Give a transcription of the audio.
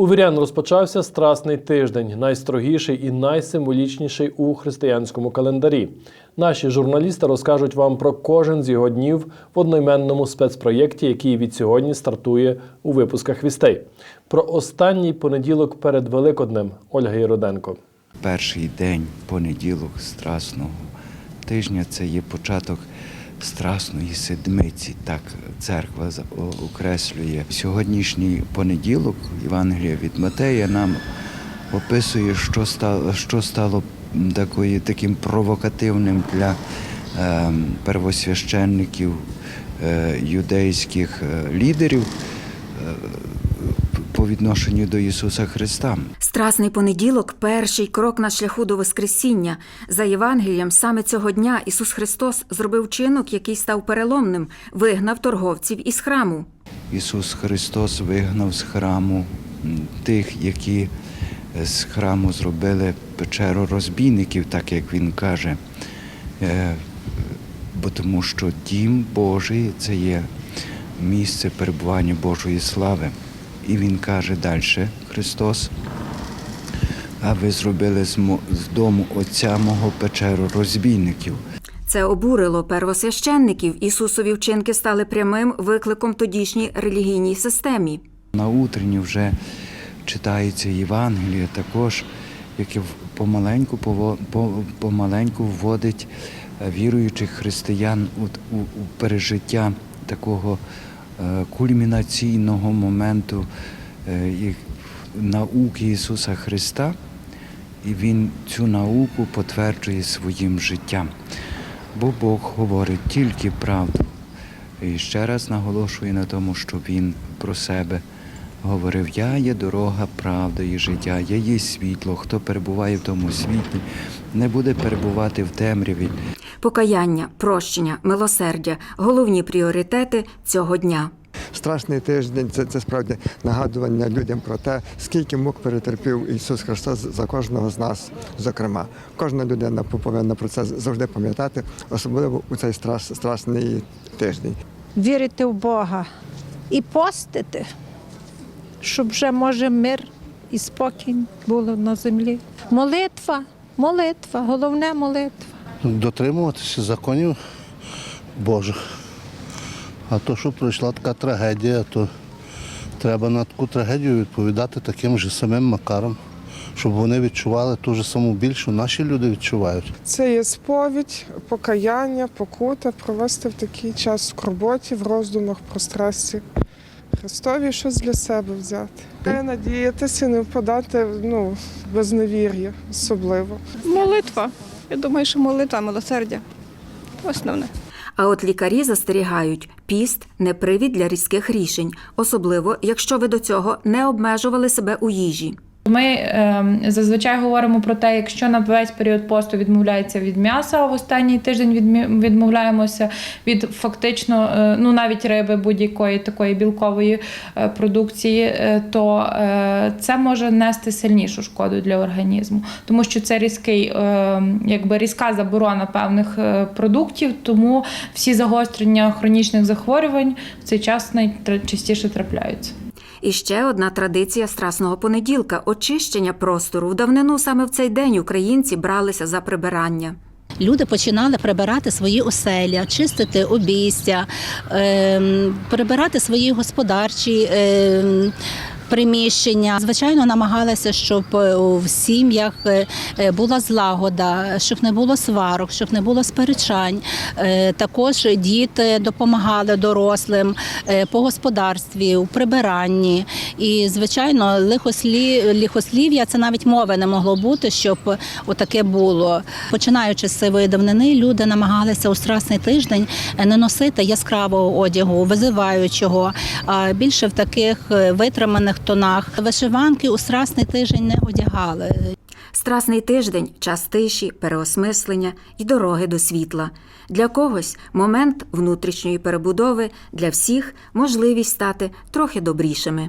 У вірян розпочався страсний тиждень, найстрогіший і найсимволічніший у християнському календарі. Наші журналісти розкажуть вам про кожен з його днів в одноіменному спецпроєкті, який від сьогодні стартує у випусках вістей. Про останній понеділок перед Великоднем Ольга Єроденко. Перший день, понеділок Страсного тижня це є початок Страсної седмиці. Так церква окреслює. Сьогоднішній понеділок Євангелія від Матея нам описує, що стало, що стало такою, таким провокативним для е, первосвященників е, юдейських е, лідерів е, по відношенню до Ісуса Христа. Страсний понеділок перший крок на шляху до Воскресіння. За Євангелієм, саме цього дня Ісус Христос зробив чинок, який став переломним, вигнав торговців із храму. Ісус Христос вигнав з храму тих, які з храму зробили печеру розбійників, так як він каже. Е, Бо тому що дім Божий це є місце перебування Божої слави. І він каже далі, Христос, а ви зробили з дому Отця мого печеру розбійників. Це обурило первосвященників. Ісусові вчинки стали прямим викликом тодішній релігійній системі. На утренні вже читається Євангеліє також, яке помаленьку, помаленьку вводить е, віруючих християн у, пережиття такого кульмінаційного моменту е, науки Ісуса Христа, і Він цю науку потверджує своїм життям. Бо Бог говорить тільки правду. І ще раз наголошую на тому, що він про себе говорив: Я є дорога, правда і життя, я є світло. Хто перебуває в тому світлі, не буде перебувати в темряві. Покаяння, прощення, милосердя головні пріоритети цього дня. Страшний тиждень це, це справді нагадування людям про те, скільки мук перетерпів Ісус Христос за кожного з нас. Зокрема, кожна людина повинна про це завжди пам'ятати, особливо у цей страс, страшний тиждень. вірити в Бога і постити, щоб вже може мир і спокій було на землі. Молитва, молитва, головне молитва. дотримуватися законів Божих. А то, що пройшла така трагедія, то треба на таку трагедію відповідати таким же самим макаром, щоб вони відчували ту ж саму біль, що наші люди відчувають. Це є сповідь, покаяння, покута, провести в такий час в скорботі, в роздумах про страсті Христові щось для себе взяти. Не надіятися, не впадати ну, в безневір'я особливо. Молитва. Я думаю, що молитва, милосердя. Основне. А от лікарі застерігають, піст не привід для різких рішень, особливо якщо ви до цього не обмежували себе у їжі. Ми е, зазвичай говоримо про те, якщо на весь період посту відмовляється від м'яса, а в останній тиждень відмовляємося від фактично е, ну навіть риби будь-якої такої білкової е, продукції, е, то е, це може нести сильнішу шкоду для організму, тому що це різкий, е, якби різка заборона певних е, продуктів, тому всі загострення хронічних захворювань в цей час найчастіше трапляються. І ще одна традиція страсного понеділка очищення простору. В давнину саме в цей день українці бралися за прибирання. Люди починали прибирати свої оселя, чистити обійстя, ем, прибирати свої господарчі. Приміщення звичайно намагалися, щоб е, в сім'ях е, е, була злагода, щоб не було сварок, щоб не було сперечань. Також діти допомагали дорослим по господарстві, у прибиранні. І звичайно, лихослі... лихослів'я це навіть мови не могло бути, щоб отаке було. Починаючи з сивої давнини, люди намагалися у страсний тиждень не носити яскравого одягу, визиваючого, а більше в таких витриманих тонах. Вишиванки у страсний тиждень не одягали. Страсний тиждень час тиші, переосмислення і дороги до світла. Для когось момент внутрішньої перебудови, для всіх можливість стати трохи добрішими.